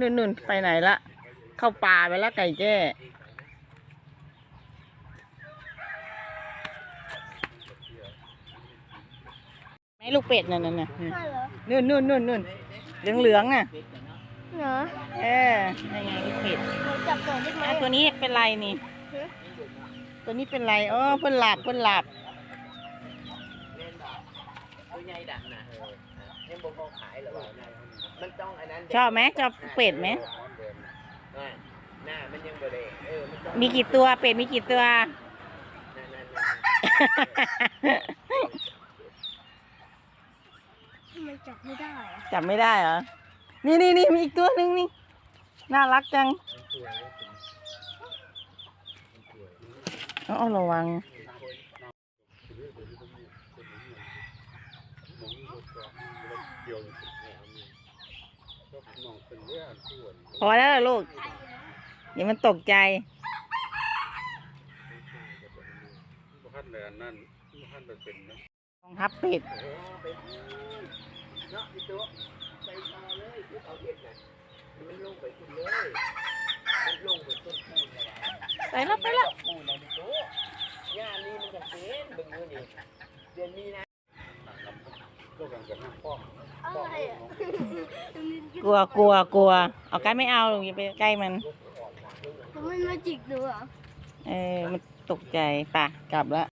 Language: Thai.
นุ่นนุ่นไปไหนละ เข้าป่าไปแล้วไก่แจ้ไหมลูกเป็ดนั่นน่ะน่ะใช่เหรอนุ่นนุ่นนุ่นนุ่นเหลืองเหลืองๆน่ะเหรอเออนั่นไงลูกเป็ดหนูจับตัวได้ไหมอะตัวนี้เป็นไรนี่ฮะตัวนี้เป็นไรอ๋อเพิ่นหลับเพิ่นหลับตัวใหญ่ดักนะเออ ยังบ่พอขายหรอกมันต้องอันนั้นชอบไหมชอบเป็ดไหมอ่าหน้ามันยังบ่ได้เออมันต้องมีกี่ตัวเป็ดมีกี่ตัวนั่นๆทำไมจับไม่ได้อะจับไม่ได้เหรอ นี่นี่นี่มีอีกตัวหนึ่งนี่ น่ารักจัง เอา เอาระวังพอแล้วล่ะลูก เดี๋ยวมันตกใจ พันเลยอันนั้นพันเลยเป็นนะกองทัพเป็ดๆเนาะพี่ตัวไปต่อเลยคือเอาเฮ็ดน่ะมันลงไปขึ้นเลยมันลงไปต้นคูนนั่นและไปแล้วไปแล้วคูนนะพี่ตัวงานนี้มันจะเป็นเบิ่งอยู่นี่เดือนมีนา ลกกันกับน้ำป้อมอะไรอะกลัวกลัวกลัวเอาใกล้ไม่เอาลูกอย่าไปใกล้มันทำไมมาจิกหนูเหรอ เออ มันตกใจป่ะ กลับแล้ว